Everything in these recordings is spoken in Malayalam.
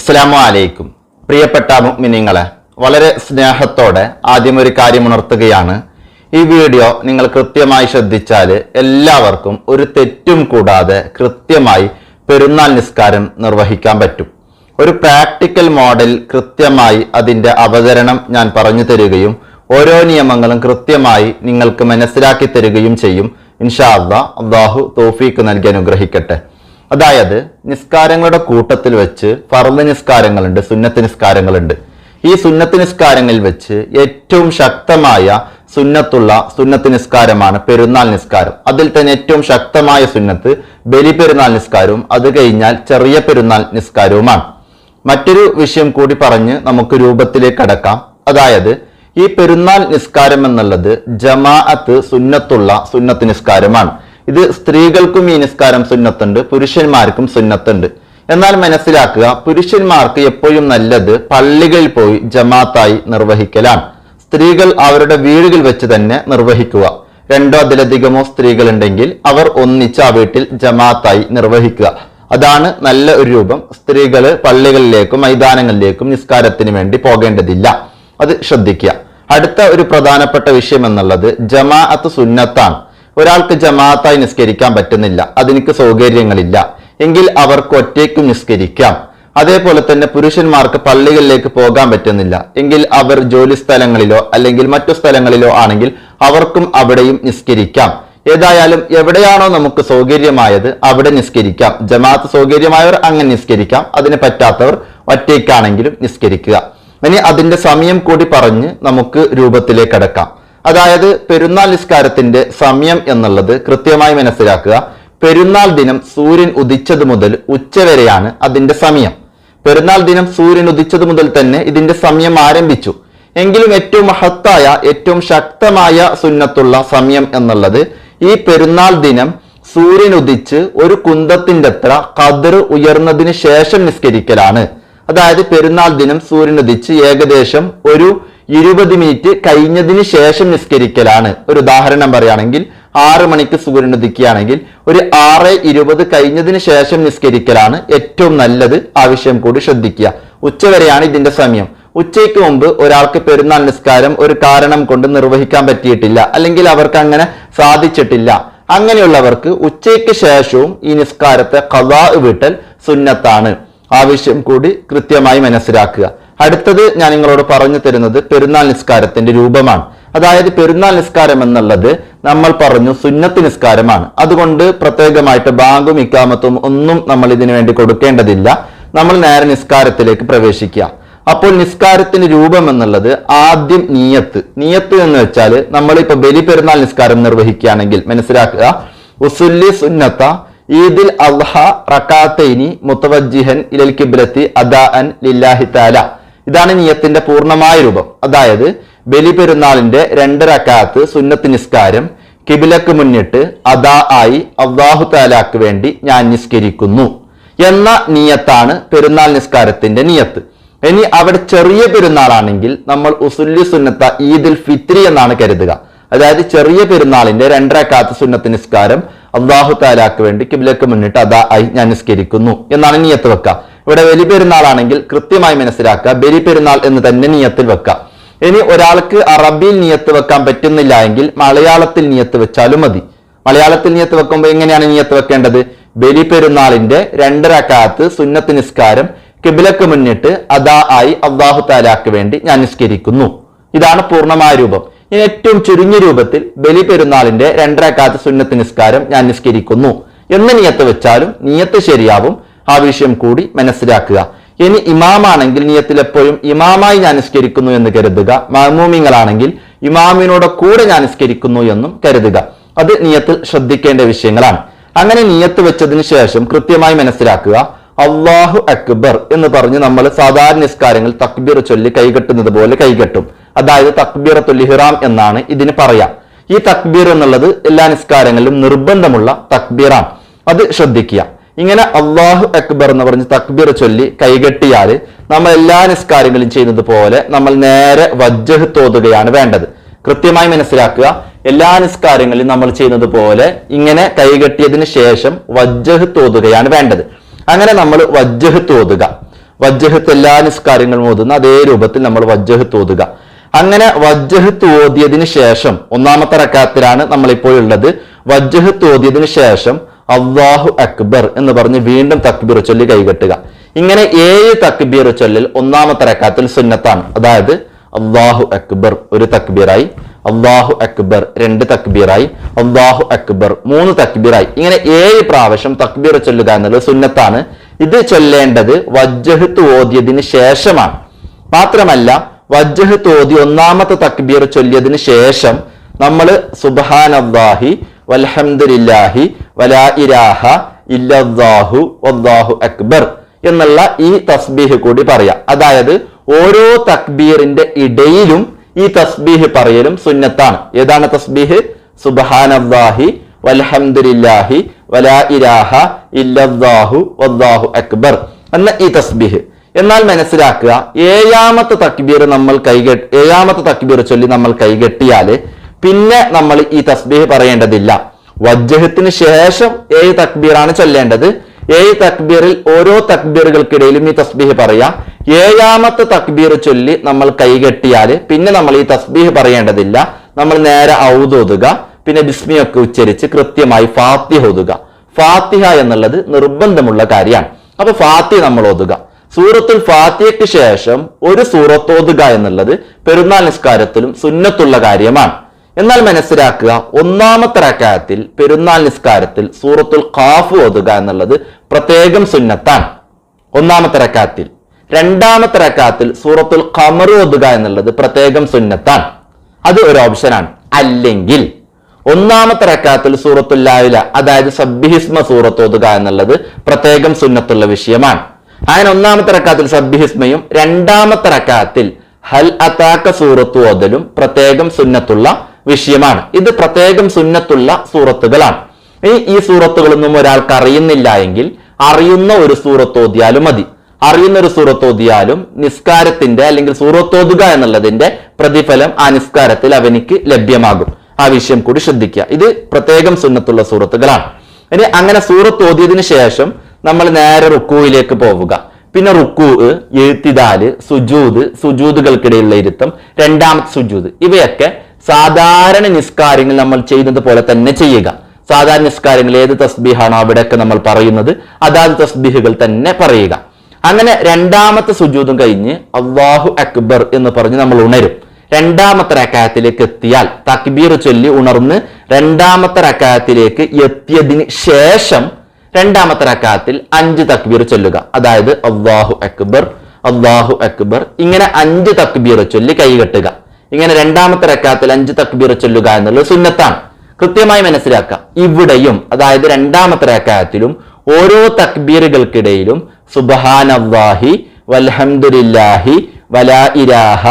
അസ്സലാമു അലൈക്കും പ്രിയപ്പെട്ട മുഅ്മിനീങ്ങളെ വളരെ സ്നേഹത്തോടെ ആദ്യം ഒരു കാര്യം ഉണർത്തുകയാണ്. ഈ വീഡിയോ നിങ്ങൾ കൃത്യമായി ശ്രദ്ധിച്ചാൽ എല്ലാവർക്കും ഒരു തെറ്റും കൂടാതെ കൃത്യമായി പെരുന്നാൾ നിസ്കാരം നിർവഹിക്കാൻ പറ്റും. ഒരു പ്രാക്ടിക്കൽ മോഡൽ കൃത്യമായി അതിന്റെ അവതരണം ഞാൻ പറഞ്ഞു തരികയും ഓരോ നിയമങ്ങളും കൃത്യമായി നിങ്ങൾക്ക് മനസ്സിലാക്കി തരികയും ചെയ്യും. ഇൻഷാ അള്ളാഹ് അള്ളാഹു തോഫീക്ക് നൽകി അനുഗ്രഹിക്കട്ടെ. അതായത് നിസ്കാരങ്ങളുടെ കൂട്ടത്തിൽ വെച്ച് ഫർദ് നിസ്കാരങ്ങളുണ്ട് സുന്നത്ത് നിസ്കാരങ്ങളുണ്ട്. ഈ സുന്നത്ത് നിസ്കാരങ്ങളിൽ വെച്ച് ഏറ്റവും ശക്തമായ സുന്നത്തുള്ള സുന്നത്ത് നിസ്കാരമാണ് പെരുന്നാൾ നിസ്കാരം. അതിൽ തന്നെ ഏറ്റവും ശക്തമായ സുന്നത്ത് ബലി പെരുന്നാൾ നിസ്കാരവും അത് കഴിഞ്ഞാൽ ചെറിയ പെരുന്നാൾ നിസ്കാരവുമാണ്. മറ്റൊരു വിഷയം കൂടി പറഞ്ഞ് നമുക്ക് രൂപത്തിലേക്ക് കടക്കാം. അതായത് ഈ പെരുന്നാൾ നിസ്കാരം എന്നുള്ളത് ജമാഅത്ത് സുന്നത്തുള്ള സുന്നത്ത് നിസ്കാരമാണ്. ഇത് സ്ത്രീകൾക്കും ഈ നിസ്കാരം സുന്നത്തുണ്ട് പുരുഷന്മാർക്കും സുന്നത്തുണ്ട്. എന്നാൽ മനസ്സിലാക്കുക പുരുഷന്മാർക്ക് എപ്പോഴും നല്ലത് പള്ളികളിൽ പോയി ജമാത്തായി നിർവഹിക്കലാണ്. സ്ത്രീകൾ അവരുടെ വീടുകളിൽ വെച്ച് തന്നെ നിർവഹിക്കുക. രണ്ടോ അതിലധികമോ സ്ത്രീകൾ ഉണ്ടെങ്കിൽ അവർ ഒന്നിച്ച് ആ വീട്ടിൽ ജമാത്തായി നിർവഹിക്കുക. അതാണ് നല്ല ഒരു രൂപം. സ്ത്രീകൾ പള്ളികളിലേക്കും മൈതാനങ്ങളിലേക്കും നിസ്കാരത്തിന് വേണ്ടി പോകേണ്ടതില്ല. അത് ശ്രദ്ധിക്കുക. അടുത്ത ഒരു പ്രധാനപ്പെട്ട വിഷയം എന്നുള്ളത് ജമാഅത്ത് സുന്നത്താണ്. ഒരാൾക്ക് ജമാഅത്തായി നിസ്കരിക്കാൻ പറ്റുന്നില്ല. അതിനിക്ക് സൗകര്യങ്ങളില്ല. എങ്കിൽ അവർക്ക് ഒറ്റയ്ക്കും നിസ്കരിക്കാം. അതേപോലെ തന്നെ പുരുഷന്മാർക്ക് പള്ളികളിലേക്ക് പോകാൻ പറ്റുന്നില്ല. എങ്കിൽ അവർ ജോലി സ്ഥലങ്ങളിലോ അല്ലെങ്കിൽ മറ്റു സ്ഥലങ്ങളിലോ ആണെങ്കിൽ അവർക്കും അവിടെയും നിസ്കരിക്കാം. ഏതായാലും എവിടെയാണോ നമുക്ക് സൗകര്യമായത് അവിടെ നിസ്കരിക്കാം. ജമാഅത്ത് സൗകര്യമായവർ അങ്ങനെ നിസ്കരിക്കാം. അതിന് പറ്റാത്തവർ ഒറ്റയ്ക്കാണെങ്കിലും നിസ്കരിക്കുക. ഇനി അതിന്റെ സമയം കൂടി പറഞ്ഞ് നമുക്ക് രൂപത്തിലേക്ക് അടക്കാം അതായത് പെരുന്നാൾ നിസ്കാരത്തിന്റെ സമയം എന്നുള്ളത് കൃത്യമായി മനസ്സിലാക്കുക. പെരുന്നാൾ ദിനം സൂര്യൻ ഉദിച്ചത് മുതൽ ഉച്ചവരെയാണ് അതിന്റെ സമയം. പെരുന്നാൾ ദിനം സൂര്യൻ ഉദിച്ചത് മുതൽ തന്നെ ഇതിന്റെ സമയം ആരംഭിച്ചു. എങ്കിലും ഏറ്റവും മഹത്തായ ഏറ്റവും ശക്തമായ സുന്നത്തുള്ള സമയം എന്നുള്ളത് ഈ പെരുന്നാൾ ദിനം സൂര്യൻ ഉദിച്ച് ഒരു കുന്തത്തിന്റെ അത്ര കതിർ ഉയർന്നതിന് ശേഷം നിസ്കരിക്കലാണ്. അതായത് പെരുന്നാൾ ദിനം സൂര്യൻ ഉദിച്ച് ഏകദേശം ഒരു ഇരുപത് മിനിറ്റ് കഴിഞ്ഞതിന് ശേഷം നിസ്കരിക്കലാണ്. ഒരു ഉദാഹരണം പറയുകയാണെങ്കിൽ ആറ് മണിക്ക് സൂര്യൻ ഉദിക്കുകയാണെങ്കിൽ ഒരു ആറ് ഇരുപത് കഴിഞ്ഞതിന് ശേഷം നിസ്കരിക്കലാണ് ഏറ്റവും നല്ലത് ആവശ്യം കൂടി ശ്രദ്ധിക്കുക. ഉച്ചവരെയാണ് ഇതിന്റെ സമയം. ഉച്ചയ്ക്ക് മുമ്പ് ഒരാൾക്ക് പെരുന്നാൾ നിസ്കാരം ഒരു കാരണം കൊണ്ട് നിർവഹിക്കാൻ പറ്റിയിട്ടില്ല അല്ലെങ്കിൽ അവർക്ക് അങ്ങനെ സാധിച്ചിട്ടില്ല. അങ്ങനെയുള്ളവർക്ക് ഉച്ചയ്ക്ക് ശേഷവും ഈ നിസ്കാരത്തെ കഥാ വീട്ടൽ സുന്നത്താണ്. ആവശ്യം കൂടി കൃത്യമായി മനസ്സിലാക്കുക. അടുത്തത് ഞാൻ നിങ്ങളോട് പറഞ്ഞു തരുന്നത് പെരുന്നാൾ നിസ്കാരത്തിന്റെ രൂപമാണ്. അതായത് പെരുന്നാൾ നിസ്കാരം എന്നുള്ളത് നമ്മൾ പറഞ്ഞു സുന്നത്ത് നിസ്കാരമാണ്. അതുകൊണ്ട് പ്രത്യേകമായിട്ട് ബാങ്കും ഇക്കാമത്തും ഒന്നും നമ്മൾ ഇതിനു വേണ്ടി കൊടുക്കേണ്ടതില്ല. നമ്മൾ നേരെ നിസ്കാരത്തിലേക്ക് പ്രവേശിക്കുക. അപ്പോൾ നിസ്കാരത്തിന് രൂപം എന്നുള്ളത് ആദ്യം നീയത്ത്. നീയത്ത് എന്ന് വെച്ചാൽ നമ്മളിപ്പോ ബലി പെരുന്നാൾ നിസ്കാരം നിർവഹിക്കുകയാണെങ്കിൽ മനസ്സിലാക്കുക. ഉസുല്ലി സുന്നത്ത ഈദിൽ അള്ളഹ റക്കാത്തൈനി മുത്തവജിഹൻ ഇലൽ കിബ്ലത്തി അദാ അൻ ലില്ലാഹി താല ഇതാണ് നിയത്തിന്റെ പൂർണമായ രൂപം. അതായത് ബലി പെരുന്നാളിന്റെ രണ്ട് റക്കാത്ത് സുന്നത്ത് നിസ്കാരം കിബിലക്ക് മുന്നിട്ട് അദാ ആയി അള്ളാഹു താലാക്ക് വേണ്ടി ഞാൻ നിസ്കരിക്കുന്നു എന്ന നിയത്താണ് പെരുന്നാൾ നിസ്കാരത്തിന്റെ നിയത്ത്. ഇനി അവിടെ ചെറിയ പെരുന്നാളാണെങ്കിൽ നമ്മൾ ഉസുല്ലി സുന്നത്ത ഈദുൽ ഫിത്രി എന്നാണ് കരുതുക. അതായത് ചെറിയ പെരുന്നാളിന്റെ രണ്ടരക്കാത്ത സുന്നത്ത് നിസ്കാരം അള്ളാഹു താലാക്ക് വേണ്ടി കിബിലക്ക് മുന്നിട്ട് അതാ ആയി ഞാൻ നിസ്കരിക്കുന്നു എന്നാണ് നിയത്ത് വെക്കുക. ഇവിടെ ബലി പെരുന്നാളാണെങ്കിൽ കൃത്യമായി മനസ്സിലാക്കുക ബലി പെരുന്നാൾ എന്ന് തന്നെ നിയത്തിൽ വെക്കുക. ഇനി ഒരാൾക്ക് അറബിയിൽ നിയത്ത് വെക്കാൻ പറ്റുന്നില്ല എങ്കിൽ മലയാളത്തിൽ നിയത്ത് വെച്ചാലും മതി. മലയാളത്തിൽ നിയത്ത് വെക്കുമ്പോൾ എങ്ങനെയാണ് നിയത്ത് വെക്കേണ്ടത്? ബലി പെരുന്നാളിന്റെ രണ്ടരക്കാത്ത് സുന്നത്ത് നിസ്കാരം കിബിലക്ക് മുന്നിട്ട് അദാ ആയി അള്ളാഹു താലാക്ക് വേണ്ടി ഞാൻ നിസ്കരിക്കുന്നു. ഇതാണ് പൂർണമായ രൂപം. ഇനി ഏറ്റവും ചുരുങ്ങിയ രൂപത്തിൽ ബലി പെരുന്നാളിന്റെ രണ്ടരക്കാത്ത് സുന്നത്ത് നിസ്കാരം ഞാൻ നിസ്കരിക്കുന്നു. എന്ന് നിയത്ത് വെച്ചാലും നിയത്ത് ശരിയാവും. ആ വിഷയം കൂടി മനസ്സിലാക്കുക. ഇനി ഇമാമാണെങ്കിൽ നിയത്തിൽ എപ്പോഴും ഇമാമായി ഞാൻ നിസ്കരിക്കുന്നു എന്ന് കരുതുക. മഹമൂമിങ്ങളാണെങ്കിൽ ഇമാമിനോട് കൂടെ ഞാൻ നിസ്കരിക്കുന്നു എന്നും കരുതുക. അത് നിയത്തിൽ ശ്രദ്ധിക്കേണ്ട വിഷയങ്ങളാണ്. അങ്ങനെ നിയത്ത് വെച്ചതിന് ശേഷം കൃത്യമായി മനസ്സിലാക്കുക. അള്ളാഹു അക്ബർ എന്ന് പറഞ്ഞ് നമ്മൾ സാധാരണ നിസ്കാരങ്ങൾ തക്ബീർ ചൊല്ലി കൈകെട്ടുന്നത് പോലെ കൈകെട്ടും. അതായത് തക്ബീറത്തുൽ ഇഹ്റാം എന്നാണ് ഇതിന് പറയാം. ഈ തക്ബീർ എന്നുള്ളത് എല്ലാ നിസ്കാരങ്ങളിലും നിർബന്ധമുള്ള തക്ബീറാണ്. അത് ശ്രദ്ധിക്കുക. ഇങ്ങനെ അള്ളാഹു അക്ബർ എന്ന് പറഞ്ഞ് തക്ബീർ ചൊല്ലി കൈകെട്ടിയാൽ നമ്മൾ എല്ലാ നിസ്കാരങ്ങളും ചെയ്യുന്നത് പോലെ നമ്മൾ നേരെ വജ്ജഹ് തോതുകയാണ് വേണ്ടത്. കൃത്യമായി മനസ്സിലാക്കുക എല്ലാ നിസ്കാരങ്ങളിലും നമ്മൾ ചെയ്യുന്നത് പോലെ ഇങ്ങനെ കൈകെട്ടിയതിന് ശേഷം വജ്ജഹ് തോതുകയാണ് വേണ്ടത്. അങ്ങനെ നമ്മൾ വജ്ജഹ് തോതുക. വജ്ജഹത്ത് എല്ലാ നിസ്കാരങ്ങളും ഓതുന്ന അതേ രൂപത്തിൽ നമ്മൾ വജ്ജഹ് തോതുക. അങ്ങനെ വജ്ജഹ് തോതിയതിന് ശേഷം ഒന്നാമത്തെ റക്കാത്തിലാണ് നമ്മളിപ്പോൾ ഉള്ളത്. വജ്ജഹ് ഓതിയതിനു ശേഷം അള്ളാഹു അക്ബർ എന്ന് പറഞ്ഞ് വീണ്ടും തക്ബീർ ചൊല്ലി കൈകെട്ടുക. ഇങ്ങനെ ഏഴ് തക്ബീർ ചൊല്ലിൽ ഒന്നാമത്തെ റക്കാത്തിൽ സുന്നത്താണ്. അതായത് അള്ളാഹു അക്ബർ ഒരു തക്ബീറായി അള്ളാഹു അക്ബർ രണ്ട് തക്ബീറായി അള്ളാഹു അക്ബർ മൂന്ന് തക്ബീറായി. ഇങ്ങനെ ഏഴ് പ്രാവശ്യം തക്ബീർ ചൊല്ലുക എന്നുള്ളത് സുന്നത്താണ്. ഇത് ചൊല്ലേണ്ടത് വജ്ജഹത്ത് ഓതിയതിന് ശേഷമാണ്. മാത്രമല്ല വജ്ജഹത്ത് ഓതി ഒന്നാമത്തെ തക്ബീർ ചൊല്ലിയതിന് ശേഷം നമ്മൾ സുബാനല്ലാഹി വൽഹംദുലില്ലാഹി വലാ ഇരാഹ ഇല്ലാഹു വല്ലാഹു അക്ബർ എന്നുള്ള ഈ തസ്ബീഹ് കൂടി പറയാം. അതായത് ഓരോ തക്ബീറിന്റെ ഇടയിലും ഈ തസ്ബീഹ് പറയലും സുന്നത്താണ്. ഏതാണ് തസ്ബീഹ്? സുബഹാനല്ലാഹി വൽഹംദുലില്ലാഹി വലാ ഇരാഹ ഇല്ലാഹു വല്ലാഹു അക്ബർ എന്ന ഈ തസ്ബീഹ്. എന്നാൽ മനസ്സിലാക്കുക ഏഴാമത്തെ തക്ബീർ നമ്മൾ കൈകെട്ട് ഏഴാമത്തെ തക്ബീർ ചൊല്ലി നമ്മൾ കൈകെട്ടിയാൽ പിന്നെ നമ്മൾ ഈ തസ്ബീഹ് പറയേണ്ടതില്ല. വജ്ജഹത്തിന് ശേഷം ഏഴ് തക്ബീറാണ് ചൊല്ലേണ്ടത്. ഏഴ് തക്ബീറിൽ ഓരോ തക്ബീറുകൾക്കിടയിലും ഈ തസ്ബീഹ് പറയാം. ഏഴാമത്തെ തക്ബീർ ചൊല്ലി നമ്മൾ കൈകെട്ടിയാൽ പിന്നെ നമ്മൾ ഈ തസ്ബീഹ് പറയേണ്ടതില്ല. നമ്മൾ നേരെ ഔതോതുക പിന്നെ ബിസ്മിയൊക്കെ ഉച്ചരിച്ച് കൃത്യമായി ഫാത്തിഹ ഓതുക. ഫാത്തിഹ എന്നുള്ളത് നിർബന്ധമുള്ള കാര്യമാണ്. അപ്പൊ ഫാത്തിഹ നമ്മൾ ഓതുക. സൂറത്തുൽ ഫാത്തിഹയ്ക്ക് ശേഷം ഒരു സൂറത്ത് ഓതുക എന്നുള്ളത് പെരുന്നാൾ നിസ്കാരത്തിലും സുന്നത്തുള്ള കാര്യമാണ്. എന്നാൽ മനസ്സിലാക്കുക ഒന്നാമത്തെ റക്കായത്തിൽ പെരുന്നാൾ നിസ്കാരത്തിൽ സൂറത്തുൽ ഖാഫ് ഓതുക എന്നുള്ളത് പ്രത്യേകം സുന്നത്താണ്. ഒന്നാമത്തെ റക്കാത്തിൽ രണ്ടാമത്തെ റക്കാത്തിൽ സൂറത്തുൽ ഖമർ ഓതുക എന്നുള്ളത് പ്രത്യേകം സുന്നത്താണ്. അത് ഒരു ഓപ്ഷനാണ്. അല്ലെങ്കിൽ ഒന്നാമത്തെ റക്കാത്തിൽ സൂറത്തുൽ ലാവില അതായത് സബ്ബിഹിസ്മ സൂറത്ത് ഓതുക എന്നുള്ളത് പ്രത്യേകം സുന്നത്തുള്ള വിഷയമാണ്. അങ്ങനെ ഒന്നാമത്തെ റക്കാത്തിൽ സബ്ബിഹിസ്മയും രണ്ടാമത്തെ റക്കാത്തിൽ ഹൽ അതാക്ക സൂറത്ത് ഓതലും പ്രത്യേകം സുന്നത്തുള്ള വിഷയമാണ്. ഇത് പ്രത്യേകം സുന്നത്തുള്ള സൂറത്തുകളാണ്. ഇനി ഈ സൂറത്തുകളൊന്നും ഒരാൾക്ക് അറിയുന്നില്ല എങ്കിൽ അറിയുന്ന ഒരു സൂറത്തോതിയാലും മതി. അറിയുന്ന ഒരു സൂറത്തോതിയാലും നിസ്കാരത്തിന്റെ അല്ലെങ്കിൽ സൂറത്തോതുക എന്നുള്ളതിന്റെ പ്രതിഫലം ആ നിസ്കാരത്തിൽ അവനിക്ക് ലഭ്യമാകും. ആ വിഷയം കൂടി ശ്രദ്ധിക്കുക. ഇത് പ്രത്യേകം സുന്നത്തുള്ള സൂറത്തുകളാണ്. ഇനി അങ്ങനെ സൂറത്ത് ഓതിയതിനു ശേഷം നമ്മൾ നേരെ റുക്കുവിലേക്ക് പോവുക. പിന്നെ റുക്കു എഴുത്തിദാൽ സുജൂദ് സുജൂദുകൾക്കിടയിലുള്ള ഇരുത്തം രണ്ടാമത്തെ സുജൂദ് ഇവയൊക്കെ സാധാരണ നിസ്കാരങ്ങൾ നമ്മൾ ചെയ്യുന്നത് പോലെ തന്നെ ചെയ്യുക. സാധാരണ നിസ്കാരങ്ങൾ ഏത് തസ്ബീഹാണോ അവിടെയൊക്കെ നമ്മൾ പറയുന്നത് അതാത് തസ്ബീഹുകൾ തന്നെ പറയുക. അങ്ങനെ രണ്ടാമത്തെ സുജൂദും കഴിഞ്ഞ് അള്ളാഹു അക്ബർ എന്ന് പറഞ്ഞ് നമ്മൾ ഉണരും. രണ്ടാമത്തെ റക്കായത്തിലേക്ക് എത്തിയാൽ തക്ബീർ ചൊല്ലി ഉണർന്ന് രണ്ടാമത്തെ റക്കായത്തിലേക്ക് എത്തിയതിന് ശേഷം രണ്ടാമത്തെ റക്കാത്തിൽ അഞ്ച് തക്ബീർ ചൊല്ലുക. അതായത് അള്ളാഹു അക്ബർ അള്ളാഹു അക്ബർ ഇങ്ങനെ അഞ്ച് തക്ബീർ ചൊല്ലി കൈകെട്ടുക ഇങ്ങനെ രണ്ടാമത്തെ റക്കാത്തിൽ അഞ്ച് തക്ബീർ ചൊല്ലുക എന്നുള്ളത് സുന്നത്താണ്. കൃത്യമായി മനസ്സിലാക്കുക. ഇവിടെയും അതായത് രണ്ടാമത്തെ റക്കാത്തിലും ഓരോ തക്ബീറുകൾക്കിടയിലും സുബഹാനവാഹി വൽഹംദുലില്ലാഹി വലാ ഇലാഹ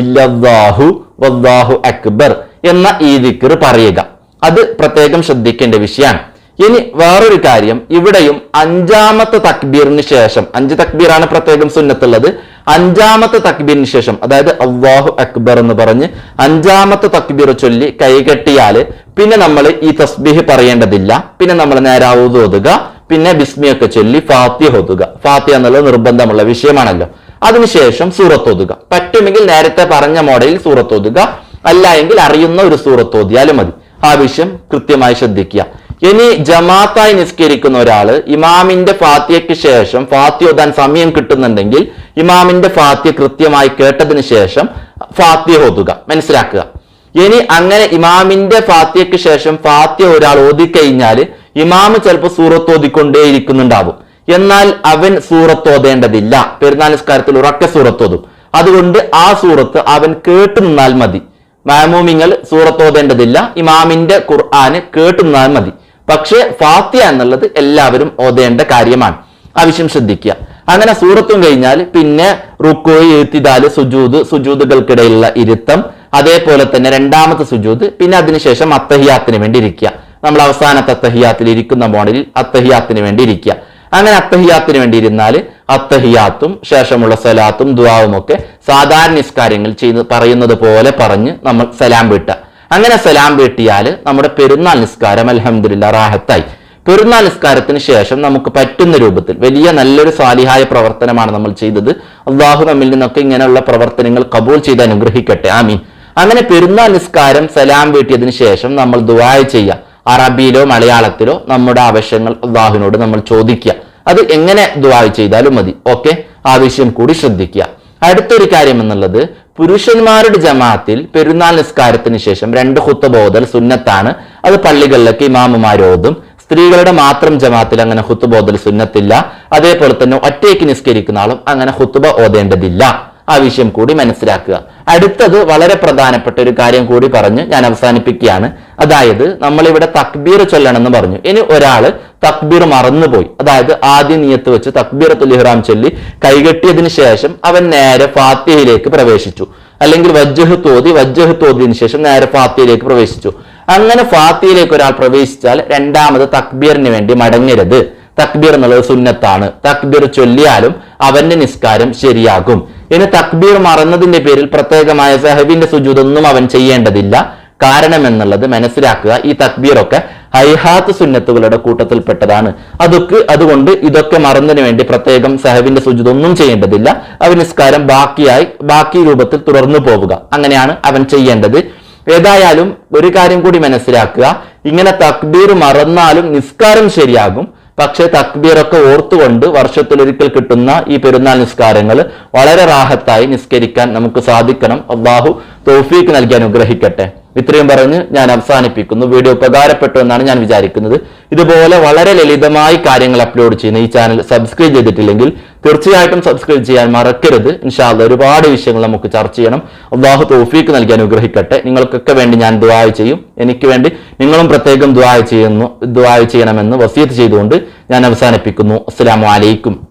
ഇല്ലല്ലാഹു വല്ലാഹു അക്ബർ എന്ന ഈ ദിക്ർ പറയുക. അത് പ്രത്യേകം ശ്രദ്ധിക്കേണ്ട വിഷയമാണ്. ഇനി വേറൊരു കാര്യം ഇവിടെയും അഞ്ചാമത്തെ തക്ബീറിന് ശേഷം അഞ്ച് തക്ബീറാണ് പ്രത്യേകം സുന്നത്തുള്ളത് അഞ്ചാമത്തെ തക്ബീറിന് ശേഷം അതായത് അള്ളാഹു അക്ബർ എന്ന് പറഞ്ഞ് അഞ്ചാമത്തെ തക്ബീർ ചൊല്ലി കൈകെട്ടിയാൽ പിന്നെ നമ്മൾ ഈ തസ്ബീഹ് പറയേണ്ടതില്ല. പിന്നെ നമ്മൾ നേരെ ഒതുക പിന്നെ ബിസ്മിയൊക്കെ ചൊല്ലി ഫാത്തിഹ ഒതുക ഫാത്തിയ എന്നുള്ളത് നിർബന്ധമുള്ള വിഷയമാണല്ലോ. അതിനുശേഷം സൂറത്ത് ഒതുക പറ്റുമെങ്കിൽ നേരത്തെ പറഞ്ഞ മോഡലിൽ സൂറത്ത് ഒതുക അല്ല എങ്കിൽ അറിയുന്ന ഒരു സൂറത്ത് ഓതിയാലും മതി. ആ വിഷയം കൃത്യമായി ശ്രദ്ധിക്കുക. ഇനി ജമാത്തായി നിസ്കരിക്കുന്ന ഒരാൾ ഇമാമിന്റെ ഫാത്തിയയ്ക്ക് ശേഷം ഫാത്തി ഓതാൻ സമയം കിട്ടുന്നുണ്ടെങ്കിൽ ഇമാമിന്റെ ഫാത്തിയ കൃത്യമായി കേട്ടതിന് ശേഷം ഫാത്തിയ ഓതുക മനസ്സിലാക്കുക. ഇനി അങ്ങനെ ഇമാമിന്റെ ഫാത്തിയക്ക് ശേഷം ഫാത്തിയ ഒരാൾ ഓതിക്കഴിഞ്ഞാൽ ഇമാമ് ചിലപ്പോൾ സൂറത്ത് ഓതിക്കൊണ്ടേയിരിക്കുന്നുണ്ടാവും. എന്നാൽ അവൻ സൂറത്ത് ഓതേണ്ടതില്ല. പെരുന്നാൾ നിസ്കാരത്തിൽ ഉറക്കെ സൂറത്ത് ഓതും. അതുകൊണ്ട് ആ സൂറത്ത് അവൻ കേട്ടു നിന്നാൽ മതി. മാമൂമിങ്ങൾ സൂറത്ത് ഓതേണ്ടതില്ല ഇമാമിന്റെ ഖുർആാന് കേട്ടു നിന്നാൽ മതി. പക്ഷേ ഫാത്തിയ എന്നുള്ളത് എല്ലാവരും ഓതേണ്ട കാര്യമാണ്. ആവശ്യം ശ്രദ്ധിക്കുക. അങ്ങനെ സൂറത്തും കഴിഞ്ഞാൽ പിന്നെ റുക്കോയി എഴുത്തിദാൽ സുജൂദ് സുജൂദുകൾക്കിടയിലുള്ള ഇരുത്തം അതേപോലെ തന്നെ രണ്ടാമത്തെ സുജൂദ് പിന്നെ അതിനുശേഷം അത്തഹിയാത്തിന് വേണ്ടി ഇരിക്കുക. നമ്മൾ അവസാനത്തെ അത്തഹിയാത്തിൽ ഇരിക്കുന്ന മോഡലിൽ അത്തഹിയാത്തിന് വേണ്ടി ഇരിക്കുക. അങ്ങനെ അത്തഹിയാത്തിന് വേണ്ടി ഇരുന്നാൽ അത്തഹിയാത്തും ശേഷമുള്ള സലാത്തും ദുവാവും ഒക്കെ സാധാരണ നിസ്കാരങ്ങൾ ചെയ്ത് പറയുന്നത് പോലെ പറഞ്ഞ് നമ്മൾ സലാം വീട്ടുക. അങ്ങനെ സലാം വീട്ടിയാൽ നമ്മുടെ പെരുന്നാൾ നിസ്കാരം അലഹമില്ല റാഹത്തായി. പെരുന്നാൾ നിസ്കാരത്തിന് ശേഷം നമുക്ക് പറ്റുന്ന രൂപത്തിൽ വലിയ നല്ലൊരു സ്വാലിഹായ പ്രവർത്തനമാണ് നമ്മൾ ചെയ്തത്. അള്ളാഹു നമ്മിൽ നിന്നൊക്കെ ഇങ്ങനെയുള്ള പ്രവർത്തനങ്ങൾ കബൂൽ ചെയ്ത് അനുഗ്രഹിക്കട്ടെ. ആമീൻ. അങ്ങനെ പെരുന്നാൾ നിസ്കാരം സലാം വീട്ടിയതിനു ശേഷം നമ്മൾ ദുആ ചെയ്യുക അറബിയിലോ മലയാളത്തിലോ നമ്മുടെ ആവശ്യങ്ങൾ അള്ളാഹുവിനോട് നമ്മൾ ചോദിക്കുക. അത് എങ്ങനെ ദുബായ് ചെയ്താലും മതി. ഓക്കെ? ആവശ്യം കൂടി ശ്രദ്ധിക്കുക. അടുത്തൊരു കാര്യം എന്നുള്ളത് പുരുഷന്മാരുടെ ജമാഅത്തിൽ പെരുന്നാൾ നിസ്കാരത്തിന് ശേഷം രണ്ട് ഹുത്തബോധൽ സുന്നത്താണ്. അത് പള്ളികളിലൊക്കെ ഇമാമുമാരോതും സ്ത്രീകളുടെ മാത്രം ജമാത്തിൽ അങ്ങനെ ഹുത്തുബ ഓതൽ സുന്നത്തില്ല. അതേപോലെ തന്നെ ഒറ്റയ്ക്ക് നിസ്കരിക്കുന്ന ആളും അങ്ങനെ ഹുത്തുബ ഓതേണ്ടതില്ല. ആ വിഷയം കൂടി മനസ്സിലാക്കുക. അടുത്തത് വളരെ പ്രധാനപ്പെട്ട ഒരു കാര്യം കൂടി പറഞ്ഞ് ഞാൻ അവസാനിപ്പിക്കുകയാണ്. അതായത് നമ്മളിവിടെ തക്ബീർ ചൊല്ലണമെന്ന് പറഞ്ഞു. ഇനി ഒരാൾ തക്ബീർ മറന്നുപോയി. അതായത് ആദ്യ നിയത്ത് വെച്ച് തക്ബീർ തുലിഹ്റാം ചൊല്ലി കൈകെട്ടിയതിനു ശേഷം അവൻ നേരെ ഫാത്തിഹയിലേക്ക് പ്രവേശിച്ചു. അല്ലെങ്കിൽ വജ്ജഹ് തോതി വജ്ജഹ് തോതിന് ശേഷം നേരെ ഫാത്തിയിലേക്ക് പ്രവേശിച്ചു. അങ്ങനെ ഫാത്തിയിലേക്ക് ഒരാൾ പ്രവേശിച്ചാൽ രണ്ടാമത് തക്ബീറിന് വേണ്ടി മടങ്ങരുത്. തക്ബീർ എന്നുള്ളത് സുന്നത്താണ്. തക്ബീർ ചൊല്ലിയാലും അവന്റെ നിസ്കാരം ശരിയാകും. ഇനി തക്ബീർ മറന്നതിന്റെ പേരിൽ പ്രത്യേകമായ സഹബിന്റെ സുജൂതൊന്നും അവൻ ചെയ്യേണ്ടതില്ല. കാരണം എന്നുള്ളത് മനസ്സിലാക്കുക ഈ തക്ബീറൊക്കെ ഹൈഹാത്ത് സുന്നത്തുകളുടെ കൂട്ടത്തിൽപ്പെട്ടതാണ്. അതൊക്കെ അതുകൊണ്ട് ഇതൊക്കെ മറന്നതിന് വേണ്ടി പ്രത്യേകം സഹബിന്റെ സുജിതൊന്നും ചെയ്യേണ്ടതില്ല. അവൻ നിസ്കാരം ബാക്കിയായി ബാക്കി രൂപത്തിൽ തുടർന്നു പോവുക. അങ്ങനെയാണ് അവൻ ചെയ്യേണ്ടത്. ഏതായാലും ഒരു കാര്യം കൂടി മനസ്സിലാക്കുക. ഇങ്ങനെ തക്ബീർ മറന്നാലും നിസ്കാരം ശരിയാകും. പക്ഷേ തക്ബീറൊക്കെ ഓർത്തുകൊണ്ട് വർഷത്തിലൊരിക്കൽ കിട്ടുന്ന ഈ പെരുന്നാൾ നിസ്കാരങ്ങൾ വളരെ റാഹത്തായി നിസ്കരിക്കാൻ നമുക്ക് സാധിക്കണം. അള്ളാഹു തോഫീക്ക് നൽകി അനുഗ്രഹിക്കട്ടെ. ഇത്രയും പറഞ്ഞ് ഞാൻ അവസാനിപ്പിക്കുന്നു. വീഡിയോ ഉപകാരപ്പെട്ടു എന്നാണ് ഞാൻ വിചാരിക്കുന്നത്. ഇതുപോലെ വളരെ ലളിതമായി കാര്യങ്ങൾ അപ്ലോഡ് ചെയ്യുന്ന ഈ ചാനൽ സബ്സ്ക്രൈബ് ചെയ്തിട്ടില്ലെങ്കിൽ തീർച്ചയായിട്ടും സബ്സ്ക്രൈബ് ചെയ്യാൻ മറക്കരുത്. ഇൻഷാല്ല ഒരുപാട് വിഷയങ്ങൾ നമുക്ക് ചർച്ച ചെയ്യണം. അള്ളാഹു തോഫീക്ക് നൽകി അനുഗ്രഹിക്കട്ടെ. നിങ്ങൾക്കൊക്കെ വേണ്ടി ഞാൻ ദ്വായ ചെയ്യും. എനിക്ക് വേണ്ടി നിങ്ങളും പ്രത്യേകം ദ്വായ ചെയ്യുന്നു ദ്വായ ചെയ്യണമെന്ന് വസീത്ത് ചെയ്തുകൊണ്ട് ഞാൻ അവസാനിപ്പിക്കുന്നു. അസ്സാം അലൈക്കും.